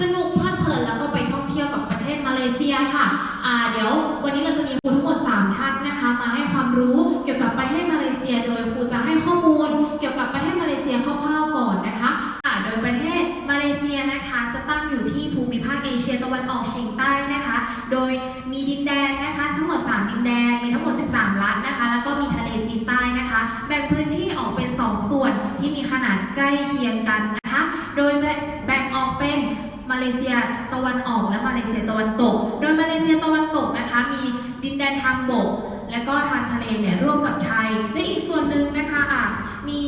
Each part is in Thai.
สนุกเพลิดเพลินแล้วก็ไปท่องเที่ยวกับประเทศมาเลเซียค่ะอ่าเดี๋ยววันนี้เราจะมีครูทั้งหมด 3 ท่านนะคะ มาให้ความรู้เกี่ยวกับประเทศมาเลเซีย โดยครูจะให้ข้อมูลเกี่ยวกับประเทศมาเลเซียคร่าวๆก่อนนะคะอ่าโดยประเทศมาเลเซียนะคะ จะตั้งอยู่ที่ภูมิภาคเอเชียตะวันออกเฉียงใต้นะคะ โดยมีดินแดนนะคะทั้งหมด 3 ดินแดนมีทั้งหมด 13 รัฐนะคะ แล้วก็มีทะเลจีนใต้นะคะ แบ่งพื้นที่ออกเป็น 2 ส่วนที่มีขนาดใกล้เคียงกันนะคะ โดยแบ่งออกเป็น มาเลเซียตะวันออกและมาเลเซียตะวันตก โดยมาเลเซียตะวันตกนะคะ มีดินแดนทางบก และก็ทางทะเลเนี่ยร่วมกับไทย และอีกส่วนหนึ่งนะคะอะมี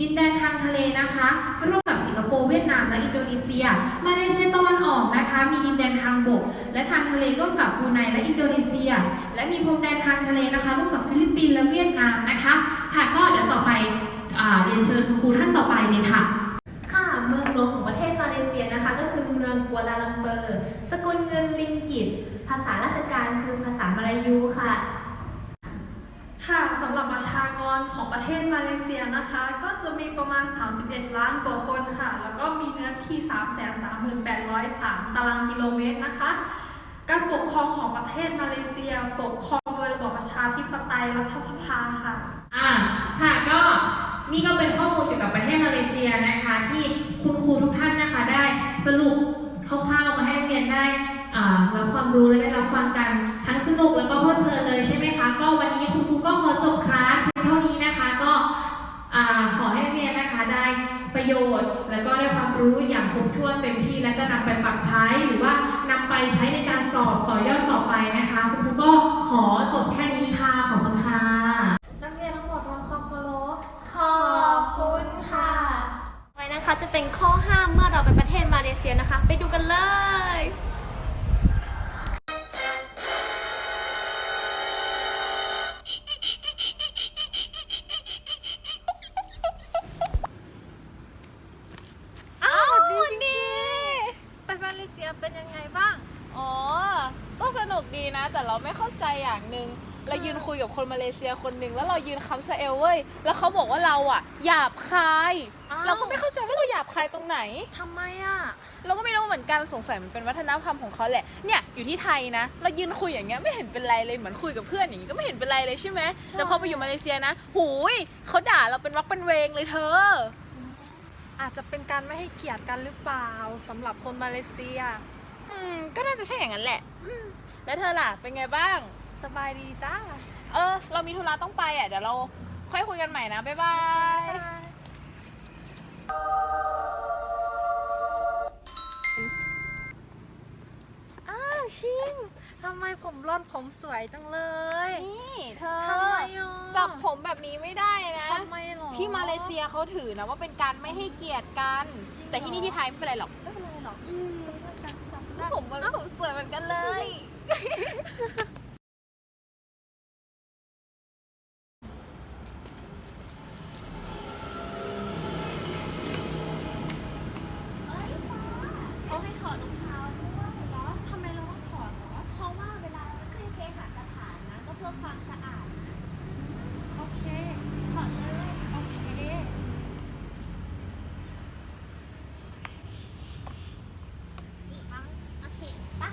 ดินแดนทางทะเลนะคะ ร่วมกับสิงคโปร์เวียดนามและอินโดนีเซีย มาเลเซียตะวันออกนะคะ มีดินแดนทางบก และทางทะเลร่วมกับบรูไนและอินโดนีเซีย และมีพรมแดนทางทะเลนะคะร่วมกับฟิลิปปินส์และเวียดนามนะคะค่ะก็เดี๋ยวต่อไปอ่าเรียนเชิญคุณครู นลิงกิต ภาษาราชการคือภาษามลายูค่ะ ค่ะสำหรับประชากรของประเทศมาเลเซียนะคะ ก็จะมีประมาณ 31 ล้านกว่าคนค่ะ แล้วก็มีเนื้อที่ 338,300ตารางกิโลเมตรนะคะ การปกครองของประเทศมาเลเซีย ปกครองโดยระบอบประชาธิปไตยรัฐสภาค่ะ อ่า ค่ะก็นี่ก็เป็นข้อมูลเกี่ยวกับประเทศมาเลเซียนะคะ ที่คุณครูทุกท่านนะคะ ได้สรุปคร่าวๆมาให้นักเรียนได้อ่า รู้และได้รับฟังกันทั้งสนุกแล้วก็เพลิดเพลินเลยใช่ไหมคะ ก็วันนี้คุณครูก็ขอจบคลาสเพียงเท่านี้นะคะ ก็ขอให้นักเรียนนะคะได้ประโยชน์ แล้วก็ได้ความรู้อย่างครบถ้วนเต็มที่ แล้วก็นำไปปรับใช้หรือว่านำไปใช้ในการสอบต่อยอดต่อไปนะคะคุณครูก็ขอจบแค่นี้ค่ะขอบคุณค่ะนักเรียนทั้งหมดทำความเคารพขอบคุณค่ะไว้นะคะจะเป็นข้อห้ามเมื่อเราไปประเทศมาเลเซียนะคะ ไปดูกันเลย ดีนะ แต่เราไม่เข้าใจอย่างหนึ่งเรายืนคุยกับคนมาเลเซียคนหนึ่งแล้วเรายืนคำสะเอลเว้ยแล้วเขาบอกว่าเราอะหยาบคาย อ้าวเราก็ไม่เข้าใจว่าเราหยาบคายตรงไหน ทำไมอะ เราก็ไม่รู้เหมือนกันสงสัยมันเป็นวัฒนธรรมของเขาแหละเนี่ยอยู่ที่ไทยนะ เรายืนคุยอย่างเงี้ยไม่เห็นเป็นไรเลยเหมือนคุยกับเพื่อนอย่างงี้ก็ไม่เห็นเป็นไรเลยใช่ไหมใช่ แต่พอไปอยู่มาเลเซียนะหูยเขาด่าเราเป็นวักเป็นเวงเลยเธอ อาจจะเป็นการไม่ให้เกียรติกันหรือเปล่าสำหรับคนมาเลเซีย อืม ก็น่าจะใช่อย่างนั้นแหละ อืม แล้วเธอล่ะ เป็นไงบ้าง สบายดีจ้าเออ เรามีธุระต้องไปอะ เดี๋ยวเราค่อยคุยกันใหม่นะ บ๊ายบาย อ้าวชิงทำไมผมร่อนผมสวยจังเลยนี่เธอ ทำไมอะจับผมแบบนี้ไม่ได้นะ ทำไมหรอ ที่มาเลเซียเขาถือนะว่าเป็นการไม่ให้เกียรติกัน จริงเหรอ แต่ที่นี่ที่ไทยไม่เป็นไรหรอกไม่เป็นไรหรอกอืม ก็เพื่อนกันจับได้ ผมมันผมสวยเหมือนกันเลย เขาให้ถอดรองเท้าด้วยเหรอทำไมเราต้องถอดเหรอ เพราะว่าเวลาเราขึ้นเคหสถานนะก็เพื่อความสะอาดนะ โอเค ถอดเลย โอเค อีกครั้งโอเคปะ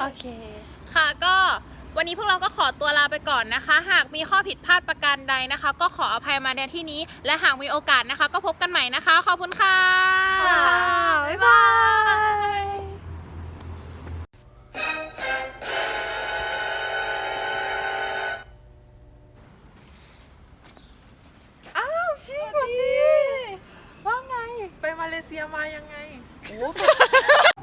โอ เค ค่ะก็วันนี้พวกเราก็ขอตัวลาไปก่อนนะคะ หากมีข้อผิดพลาดประการใดนะคะ ก็ขออภัยมาในที่นี้ และหากมีโอกาสนะคะ ก็พบกันใหม่นะคะ ขอบคุณค่ะ บ๊ายบายอ้าวชิสวัสดีว่าไง ไปมาเลเซียมายังไง โอ้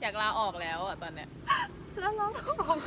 อยากลาออกแล้วอะตอนเนี้ย แล้วเราต้องออก